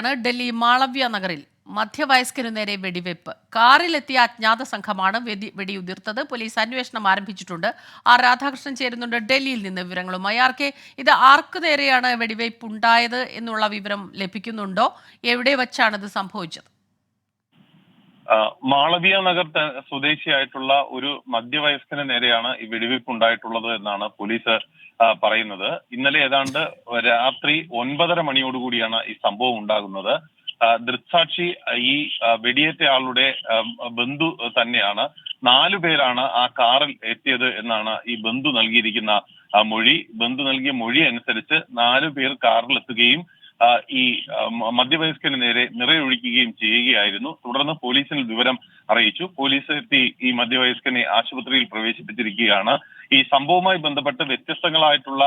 ആണ് ഡൽഹി മാളവ്യ നഗറിൽ മധ്യവയസ്കനു നേരെ വെടിവെപ്പ്. കാറിലെത്തിയ അജ്ഞാത സംഘമാണ് വെടി വെടിയുതിർത്തത്. പോലീസ് അന്വേഷണം ആരംഭിച്ചിട്ടുണ്ട്. ആർ രാധാകൃഷ്ണൻ ചേരുന്നുണ്ട് ഡൽഹിയിൽ നിന്ന് വിവരങ്ങളുമായി. ആർ കെ ഇത് ആർക്കു നേരെയാണ് വെടിവയ്പ് ഉണ്ടായത് എന്നുള്ള വിവരം ലഭിക്കുന്നുണ്ടോ? എവിടെ വച്ചാണ് ഇത് സംഭവിച്ചത്? മാളവിയ നഗർ സ്വദേശിയായിട്ടുള്ള ഒരു മധ്യവയസ്കന് നേരെയാണ് ഈ വെടിവെയ്പ് ഉണ്ടായിട്ടുള്ളത് എന്നാണ് പോലീസ് പറയുന്നത്. ഇന്നലെ ഏതാണ്ട് രാത്രി ഒൻപതര മണിയോടുകൂടിയാണ് ഈ സംഭവം ഉണ്ടാകുന്നത്. ദൃക്സാക്ഷി ഈ വെടിയേറ്റ ആളുടെ ബന്ധു തന്നെയാണ്. നാലു പേരാണ് ആ കാറിൽ എത്തിയത് എന്നാണ് ഈ ബന്ധു നൽകിയിരിക്കുന്ന മൊഴി. ബന്ധു നൽകിയ മൊഴി അനുസരിച്ച് നാലു പേർ കാറിൽ എത്തുകയും ഈ മദ്യവയസ്കന് നേരെ നിറയൊഴിക്കുകയും ചെയ്യുകയായിരുന്നു. തുടർന്ന് പോലീസിൽ വിവരം അറിയിച്ചു. പോലീസ് എത്തി ഈ മദ്യവയസ്കനെ ആശുപത്രിയിൽ പ്രവേശിപ്പിച്ചിരിക്കുകയാണ്. ഈ സംഭവവുമായി ബന്ധപ്പെട്ട് വ്യത്യസ്തങ്ങളായിട്ടുള്ള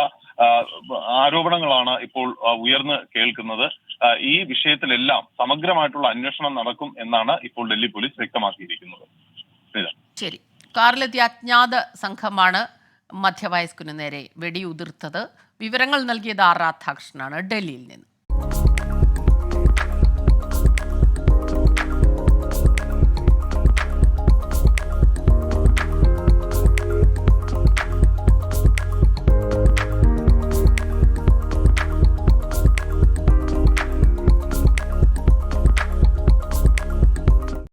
ആരോപണങ്ങളാണ് ഇപ്പോൾ ഉയർന്ന് കേൾക്കുന്നത്. ഈ വിഷയത്തിലെല്ലാം സമഗ്രമായിട്ടുള്ള അന്വേഷണം നടക്കും എന്നാണ് ഇപ്പോൾ ഡൽഹി പോലീസ് വ്യക്തമാക്കിയിരിക്കുന്നത്. ശരി. കാറിലെത്തിയ അജ്ഞാത സംഘമാണ് മധ്യവയസ്കനു നേരെ വെടിയുതിർത്തത്. വിവരങ്ങൾ നൽകിയത് ആർ രാധാകൃഷ്ണനാണ് ഡൽഹിയിൽ നിന്ന്. you